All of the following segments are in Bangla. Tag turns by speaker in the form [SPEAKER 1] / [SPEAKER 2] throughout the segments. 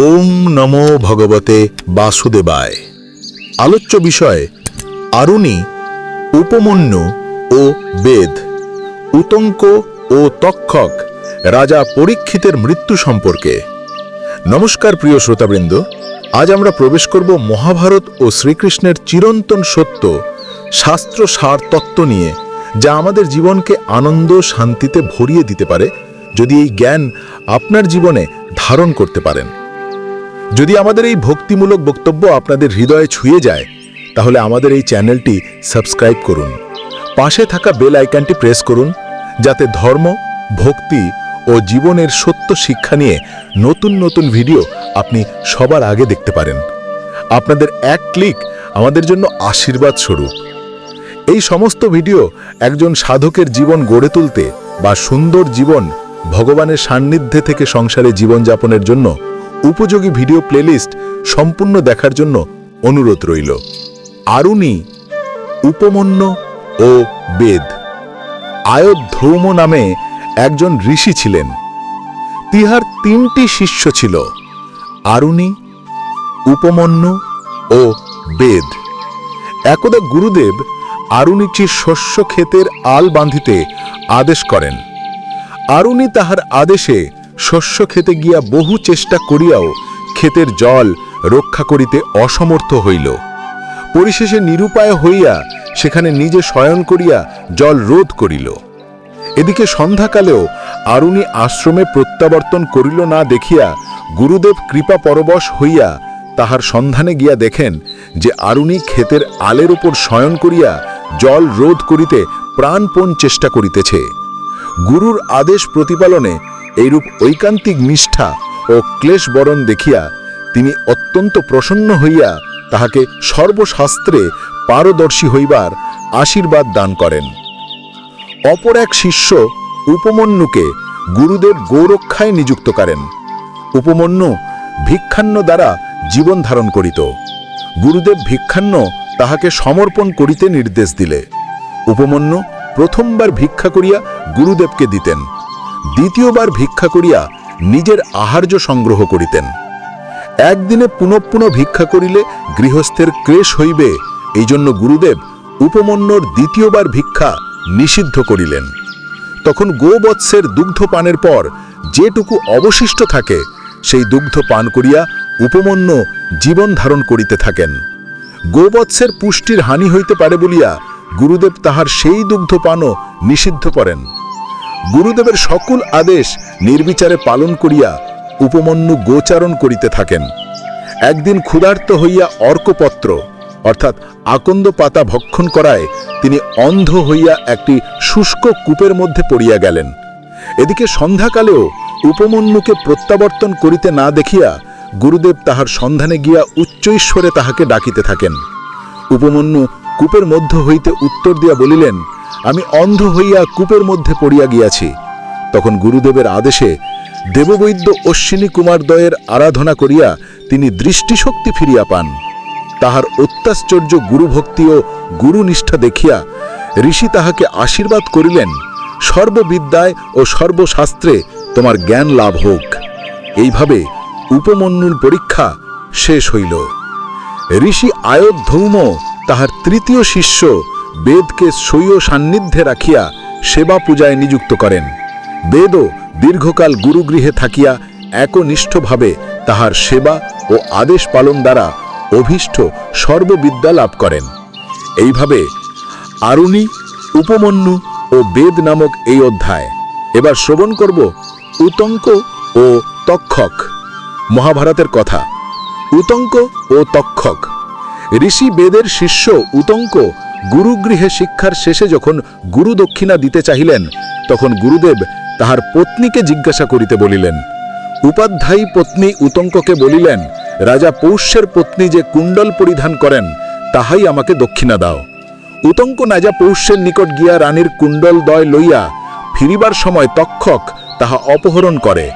[SPEAKER 1] ওম নমো ভগবতে বাসুদেবায়। আলোচ্য বিষয়, আরুণী, উপমন্যু ও বেদ, উতঙ্ক ও তক্ষক, রাজা পরীক্ষিতের মৃত্যু সম্পর্কে। নমস্কার প্রিয় শ্রোতাবৃন্দ, আজ আমরা প্রবেশ করব মহাভারত ও শ্রীকৃষ্ণের চিরন্তন সত্য, শাস্ত্র সার তত্ত্ব নিয়ে, যা আমাদের জীবনকে আনন্দ শান্তিতে ভরিয়ে দিতে পারে, যদি এই জ্ঞান আপনার জীবনে ধারণ করতে পারেন। যদি আমাদের এই ভক্তিমূলক বক্তব্য আপনাদের হৃদয়ে ছুঁয়ে যায়, তাহলে আমাদের এই চ্যানেলটি সাবস্ক্রাইব করুন। পাশে থাকা বেল আইকনটি প্রেস করুন, যাতে ধর্ম, ভক্তি ও জীবনের সত্য শিক্ষা নিয়ে নতুন নতুন ভিডিও আপনি সবার আগে দেখতে পারেন। আপনাদের এক ক্লিক আমাদের জন্য আশীর্বাদ স্বরূপ। এই সমস্ত ভিডিও একজন সাধকের জীবন গড়ে তুলতে বা সুন্দর জীবন ভগবানের সান্নিধ্যে থেকে সংসারে জীবনযাপনের জন্য উপযোগী ভিডিও প্লেলিস্ট সম্পূর্ণ দেখার জন্য অনুরোধ রইল। আরুণী, উপমন্য ও বেদ। আয়োধ্যৌম নামে একজন ঋষি ছিলেন। তিহার তিনটি শিষ্য ছিল, আরুণী, উপমন্যু ও বেদ। একদা গুরুদেব আরুণীচির শস্য ক্ষেতের আল বাঁধিতে আদেশ করেন। আরুণী তাহার আদেশে শস্য খেতে গিয়া বহু চেষ্টা করিয়াও ক্ষেতের জল রক্ষা করিতে অসমর্থ হইল। পরিশেষে নিরুপায় হইয়া সেখানে নিজে শয়ন করিয়া জল রোধ করিল। এদিকে সন্ধ্যাকালেও আরুণী আশ্রমে প্রত্যাবর্তন করিল না দেখিয়া গুরুদেব কৃপা পরবশ হইয়া তাহার সন্ধানে গিয়া দেখেন যে আরুণী ক্ষেতের আলের উপর শয়ন করিয়া জল রোধ করিতে প্রাণপণ চেষ্টা করিতেছে। গুরুর আদেশ প্রতিপালনে এইরূপ ঐকান্তিক নিষ্ঠা ও ক্লেশ বরণ দেখিয়া তিনি অত্যন্ত প্রসন্ন হইয়া তাহাকে সর্বশাস্ত্রে পারদর্শী হইবার আশীর্বাদ দান করেন। অপর এক শিষ্য উপমন্যুকে গুরুদেব গৌরক্ষায় নিযুক্ত করেন। উপমন্যু ভিক্ষান্ন দ্বারা জীবন ধারণ করিত। গুরুদেব ভিক্ষান্ন তাহাকে সমর্পণ করিতে নির্দেশ দিলে। উপমন্যু প্রথমবার ভিক্ষা করিয়া গুরুদেবকে দিতেন। দ্বিতীয়বার ভিক্ষা করিয়া নিজের আহার্য সংগ্রহ করিতেন। একদিনে পুনঃ পুনঃ ভিক্ষা করিলে গৃহস্থের ক্রেশ হইবে এই জন্য গুরুদেব উপমন্যর দ্বিতীয়বার ভিক্ষা নিষিদ্ধ করিলেন। তখন গোবৎসের দুগ্ধ পানের পর যেটুকু অবশিষ্ট থাকে, সেই দুগ্ধ পান করিয়া উপমন্য জীবন ধারণ করিতে থাকেন। গোবৎসের পুষ্টির হানি হইতে পারে বলিয়া গুরুদেব তাহার সেই দুগ্ধ পানও নিষিদ্ধ করেন। গুরুদেবের সকল আদেশ নির্বিচারে পালন করিয়া উপমন্যু গোচারণ করিতে থাকেন। একদিন ক্ষুধার্ত হইয়া অর্কপত্র, অর্থাৎ আকন্দ পাতা ভক্ষণ করায় তিনি অন্ধ হইয়া একটি শুষ্ক কূপের মধ্যে পড়িয়া গেলেন। এদিকে সন্ধ্যাকালেও উপমন্যুকে প্রত্যাবর্তন করিতে না দেখিয়া গুরুদেব তাহার সন্ধানে গিয়া উচ্চৈশ্বরে তাহাকে ডাকিতে থাকেন। উপমন্যু কূপের মধ্য হইতে উত্তর দিয়া বলিলেন, আমি অন্ধ হইয়া কূপের মধ্যে পড়িয়া গিয়াছি। তখন গুরুদেবের আদেশে দেববৈদ্য অশ্বিনী কুমারদ্বয়ের আরাধনা করিয়া তিনি দৃষ্টিশক্তি ফিরিয়া পান। তাহার অত্যাশ্চর্য গুরুভক্তি ও গুরুনিষ্ঠা দেখিয়া ঋষি তাহাকে আশীর্বাদ করিলেন, সর্ববিদ্যায় ও সর্বশাস্ত্রে তোমার জ্ঞান লাভ হোক। এইভাবে উপমন্যুর পরীক্ষা শেষ হইল। ঋষি আয়োধ্যৌম তাহার তৃতীয় শিষ্য বেদকে স্বীয় সান্নিধ্যে রাখিয়া সেবা পূজায় নিযুক্ত করেন। বেদও দীর্ঘকাল গুরুগৃহে থাকিয়া একনিষ্ঠভাবে তাহার সেবা ও আদেশ পালন দ্বারা অভীষ্ট সর্ববিদ্যা লাভ করেন। এইভাবে আরুণী, উপমন্যু ও বেদ নামক এই অধ্যায়। এবার শ্রবণ করব উতঙ্ক ও তক্ষক। মহাভারতের কথা। উতঙ্ক ও তক্ষক। ঋষি বেদের শিষ্য উতঙ্ক গুরুগৃহে শিক্ষার শেষে যখন গুরু দক্ষিণা দিতে চাহিলেন, তখন গুরুদেব তাহার পত্নীকে জিজ্ঞাসা করিতে বলিলেন, উপাধ্যায়ী পত্নী উতঙ্ককে বলিলেন, রাজা পৌষ্যের পত্নী যে কুণ্ডল পরিধান করেন, তাহাই আমাকে দক্ষিণা দাও। উতঙ্ক নাজা পৌষ্যের নিকট গিয়া রানীর কুণ্ডল দয় লইয়া ফিরিবার সময় তক্ষক তাহা অপহরণ করে।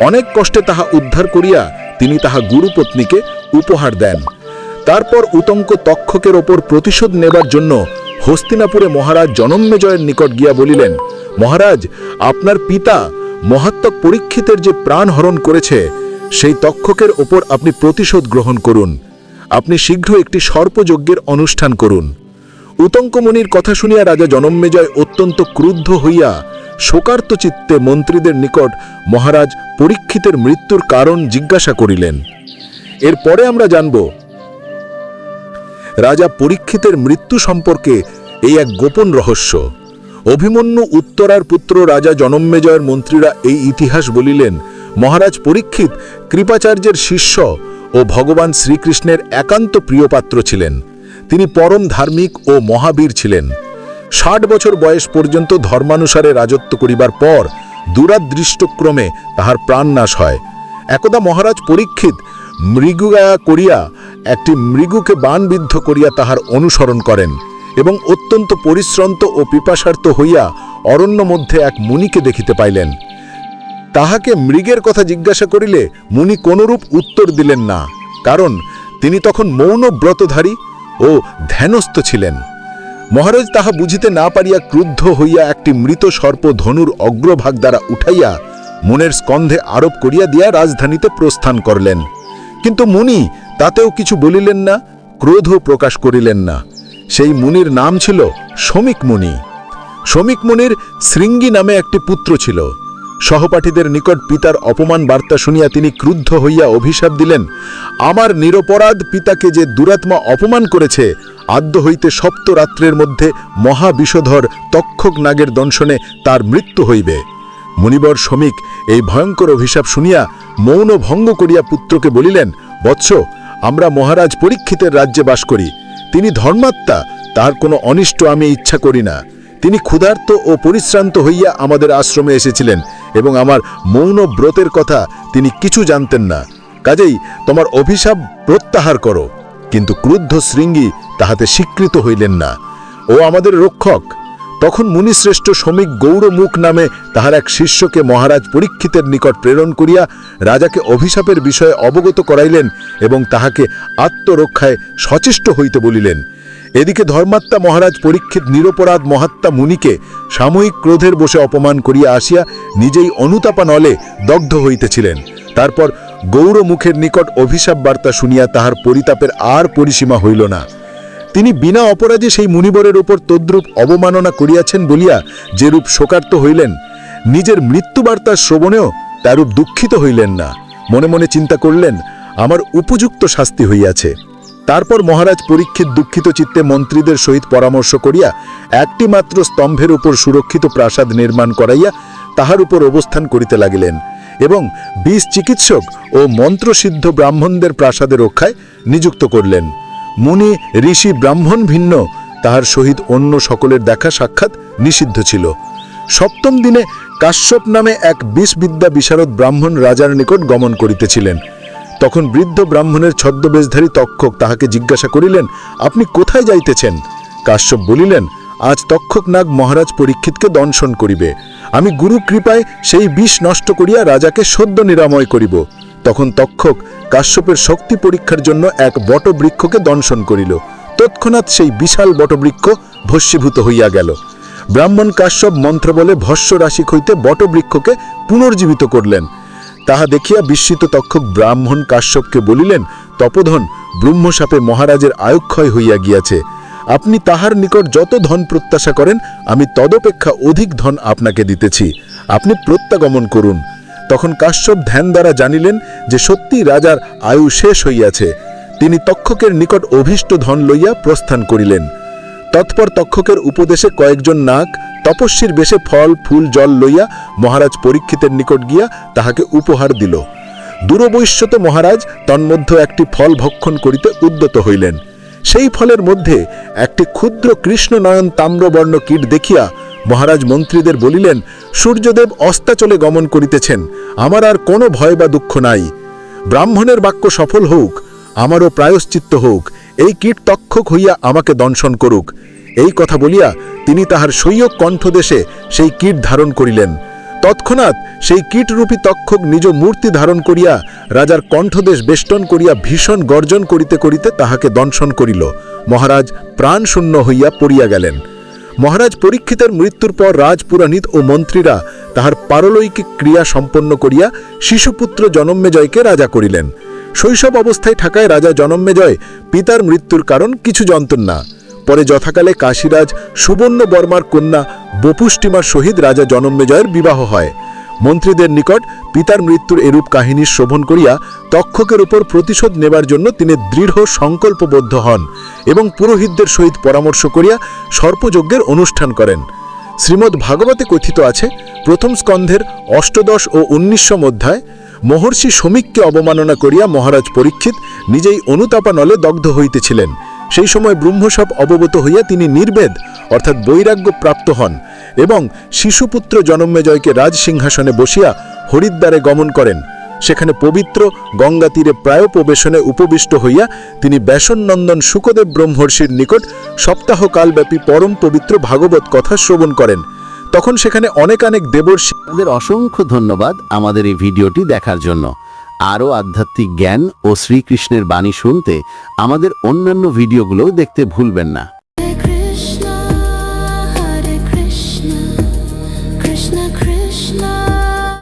[SPEAKER 1] অনেক কষ্টে তাহা উদ্ধার করিয়া তিনি তাহা গুরুপত্নীকে উপহার দেন। তারপর উতঙ্ক তক্ষকের ওপর প্রতিশোধ নেবার জন্য হস্তিনাপুরে মহারাজ জনম্মেজয়ের নিকট গিয়া বলিলেন, মহারাজ, আপনার পিতা মহাত্মক পরীক্ষিতের যে প্রাণ হরণ করেছে, সেই তক্ষকের ওপর আপনি প্রতিশোধ গ্রহণ করুন। আপনি শীঘ্র একটি সর্পযজ্ঞের অনুষ্ঠান করুন। উতঙ্কমণির কথা শুনিয়া রাজা জনমেজয় অত্যন্ত ক্রুদ্ধ হইয়া শোকার্ত চিত্তে মন্ত্রীদের নিকট মহারাজ পরীক্ষিতের মৃত্যুর কারণ জিজ্ঞাসা করিলেন। এরপরে আমরা জানব রাজা পরীক্ষিতের মৃত্যু সম্পর্কে এই এক গোপন রহস্য। অভিমন্যু উত্তরার পুত্র রাজা জনমেজয়ের মন্ত্রীরা এই ইতিহাস বলিলেন, মহারাজ পরীক্ষিত কৃপাচার্যের শিষ্য ও ভগবান শ্রীকৃষ্ণের একান্ত প্রিয়পাত্র ছিলেন। তিনি পরম ধার্মিক ও মহাবীর ছিলেন। ষাট বছর বয়স পর্যন্ত ধর্মানুসারে রাজত্ব করিবার পর দূরাদৃষ্টক্রমে তাহার প্রাণনাশ হয়। একদা মহারাজ পরীক্ষিত মৃগুগায়া করিয়া একটি মৃগুকে বাণবিদ্ধ করিয়া তাহার অনুসরণ করেন এবং অত্যন্ত পরিশ্রান্ত ও পিপাসার্থ হইয়া অরণ্য মধ্যে এক মুনিকে দেখিতে পাইলেন। তাহাকে মৃগের কথা জিজ্ঞাসা করিলে মুনি কোনরূপ উত্তর দিলেন না, কারণ তিনি তখন মৌন ব্রতধারী ও ধ্যানস্থ ছিলেন। মহারাজ তাহা বুঝিতে না পারিয়া ক্রুদ্ধ হইয়া একটি মৃত সর্প ধনুর অগ্রভাগ দ্বারা উঠাইয়া মনের স্কন্ধে আরোপ করিয়া দিয়া রাজধানীতে প্রস্থান করলেন। কিন্তু মুনি তাতেও কিছু বলিলেন না, ক্রোধও প্রকাশ করিলেন না। সেই মুনির নাম ছিল শমিক মুনি। শমিক মুনির শৃঙ্গি নামে একটি পুত্র ছিল। সহপাঠীদের নিকট পিতার অপমান বার্তা শুনিয়া তিনি ক্রুদ্ধ হইয়া অভিশাপ দিলেন, আমার নিরপরাধ পিতাকে যে দুরাত্মা অপমান করেছে, আদ্য হইতে সপ্তরাত্রের মধ্যে মহাবিষধর তক্ষক নাগের দংশনে তার মৃত্যু হইবে। মুনিবর শ্রমিক এই ভয়ঙ্কর অভিশাপ শুনিয়া মৌন ভঙ্গ করিয়া পুত্রকে বলিলেন, বৎস, আমরা মহারাজ পরীক্ষিতের রাজ্যে বাস করি। তিনি ধর্মাত্মা, তার কোনো অনিষ্ট আমি ইচ্ছা করি না। তিনি ক্ষুধার্ত ও পরিশ্রান্ত হইয়া আমাদের আশ্রমে এসেছিলেন এবং আমার মৌন ব্রতের কথা তিনি কিছু জানতেন না। কাজেই তোমার অভিশাপ প্রত্যাহার করো। কিন্তু ক্রুদ্ধ শৃঙ্গী তাহাতে স্বীকৃত হইলেন না। ও আমাদের রক্ষক। তখন মুনিশ্রেষ্ঠ শ্রমিক গৌরমুখ নামে তাহার এক শিষ্যকে মহারাজ পরীক্ষিতের নিকট প্রেরণ করিয়া রাজাকে অভিশাপের বিষয়ে অবগত করাইলেন এবং তাহাকে আত্মরক্ষায় সচেষ্ট হইতে বলিলেন। এদিকে ধর্মাত্মা মহারাজ পরীক্ষিত নিরপরাধ মহাত্মা মুনিকে সাময়িক ক্রোধের বসে অপমান করিয়া আসিয়া নিজেই অনুতাপা নলে দগ্ধ হইতেছিলেন। তারপর গৌরমুখের নিকট অভিশাপ বার্তা শুনিয়া তাহার পরিতাপের আর পরিসীমা হইল না। তিনি বিনা অপরাধে সেই মুনিবরের উপর তদ্রূপ অবমাননা করিয়াছেন বলিয়া যেরূপ শোকার্ত হইলেন, নিজের মৃত্যুবার্তা শ্রবণেও তারূপ দুঃখিত হইলেন না। মনে মনে চিন্তা করলেন, আমার উপযুক্ত শাস্তি হইয়াছে। তারপর মহারাজ পরীক্ষিত দুঃখিত চিত্তে মন্ত্রীদের সহিত পরামর্শ করিয়া একটি মাত্র স্তম্ভের উপর সুরক্ষিত প্রাসাদ নির্মাণ করাইয়া তাহার উপর অবস্থান করিতে লাগিলেন এবং বিষ চিকিৎসক ও মন্ত্রসিদ্ধ ব্রাহ্মণদের প্রাসাদে রক্ষায় নিযুক্ত করলেন। মুনি, ঋষি, ব্রাহ্মণ ভিন্ন। তাহার সহিত অন্য সকলের দেখা সাক্ষাৎ নিষিদ্ধ ছিল। সপ্তম দিনে কাশ্যপ নামে এক বিষবিদ্যা বিশারদ ব্রাহ্মণ রাজার নিকট গমন করিতেছিলেন। তখন বৃদ্ধ ব্রাহ্মণের ছদ্মবেশধারী তক্ষক তাহাকে জিজ্ঞাসা করিলেন, আপনি কোথায় যাইতেছেন? কাশ্যপ বলিলেন, আজ তক্ষক নাগ মহারাজ পরীক্ষিতকে দংশন করিবে। আমি গুরু কৃপায় সেই বিষ নষ্ট করিয়া রাজাকে সদ্য নিরাময় করিব। তখন তক্ষক কাশ্যপের শক্তি পরীক্ষার জন্য এক বটবৃক্ষকে দংশন করিল। তৎক্ষণাৎ সেই বিশাল বটবৃক্ষ ভস্মীভূত হইয়া গেল। ব্রাহ্মণ কাশ্যপ মন্ত্র বলে ভস্য রাশি হইতে বটবৃক্ষকে পুনর্জীবিত করলেন। তাহা দেখিয়া বিস্মিত তক্ষক ব্রাহ্মণ কাশ্যপকে বলিলেন, তপধন, ব্রহ্মসাপে মহারাজের আয়ুক্ষয় হইয়া গিয়াছে। আপনি তাহার নিকট যত ধন প্রত্যাশা করেন, আমি তদপেক্ষা অধিক ধন আপনাকে দিতেছি। আপনি প্রত্যাগমন করুন। তখন কাশ্যপ ধ্যান দ্বারা জানিলেন যে সত্যি রাজার আয়ু শেষ হইয়াছে। তিনি তক্ষকের নিকট অভীষ্ট ধন লইয়া প্রস্থান করিলেন। তৎপর তক্ষকের উপদেশে কয়েকজন নাগ তপস্বীর বেশে ফল, ফুল, জল লইয়া মহারাজ পরীক্ষিতের নিকট গিয়া তাহাকে উপহার দিল। দূরবৈশ্যত মহারাজ তন্মধ্য একটি ফল ভক্ষণ করিতে উদ্যত হইলেন। সেই ফলের মধ্যে একটি ক্ষুদ্র কৃষ্ণনয়ন তাম্রবর্ণ কীট দেখিয়া মহারাজ মন্ত্রীদের বলিলেন, সূর্যদেব অস্তাচলে গমন করিতেছেন, আমার আর কোনো ভয় বা দুঃখ নাই। ব্রাহ্মণের বাক্য সফল হোক, আমারও প্রায়শ্চিত্ত হোক, এই কীট তক্ষক হইয়া আমাকে দংশন করুক। এই কথা বলিয়া তিনি তাহার সৈয়ক কণ্ঠদেশে সেই কীট ধারণ করিলেন। তৎক্ষণাৎ সেই কীটরূপী তক্ষক নিজ মূর্তি ধারণ করিয়া রাজার কণ্ঠদেশ বেষ্টন করিয়া ভীষণ গর্জন করিতে করিতে তাহাকে দংশন করিল। মহারাজ প্রাণশূন্য হইয়া পড়িয়া গেলেন। মহারাজ পরীক্ষিতের মৃত্যুর পর রাজপুরাণিত ও মন্ত্রীরা তাহার পারলৌকিক ক্রিয়া সম্পন্ন করিয়া শিশুপুত্র জনমেজয়কে রাজা করিলেন। শৈশব অবস্থায় ঠাকায় রাজা জনমেজয় পিতার মৃত্যুর কারণ কিছু জানতেন না। পরে যথাকালে কাশীরাজ সুবর্ণ বর্মার কন্যা বপুষ্টিমার সহিত রাজা জনমেজয়ের বিবাহ হয়। মন্ত্রীদের নিকট পিতার মৃত্যুর এরূপ কাহিনী শোভন করিয়া তক্ষকের উপর প্রতিশোধ নেবার জন্য তিনি দৃঢ় সংকল্পবদ্ধ হন এবং পুরোহিতদের সহিত পরামর্শ করিয়া সর্পযজ্ঞের অনুষ্ঠান করেন। শ্রীমদ্ ভাগবতে কথিত আছে, প্রথম স্কন্ধের অষ্টদশ ও উনিশশম অধ্যায়, মহর্ষি সমীককে অবমাননা করিয়া মহারাজ পরীক্ষিত নিজেই অনুতাপানলে দগ্ধ হইতেছিলেন। সেই সময় ব্রহ্মসব অবগত হইয়া তিনি নির্বেদ, অর্থাৎ বৈরাগ্য প্রাপ্ত হন। এবং শিশুপুত্র জনমেজয়কে রাজসিংহাসনে বসিয়া হরিদ্বারে গমন করেন। সেখানে পবিত্র গঙ্গা তীরে প্রায় প্রবেশনে উপবিষ্ট হইয়া তিনি ব্যাসনন্দন সুকদেব ব্রহ্মর্ষির নিকট সপ্তাহকালব্যাপী পরম পবিত্র ভাগবত কথা শ্রবণ করেন। তখন সেখানে অনেক অনেক দেবর্ষি
[SPEAKER 2] আপনাদের অসংখ্য ধন্যবাদ আমাদের এই ভিডিওটি দেখার জন্য। আরও আধ্যাত্মিক জ্ঞান ও শ্রীকৃষ্ণের বাণী শুনতে আমাদের অন্যান্য ভিডিওগুলোও দেখতে ভুলবেন না।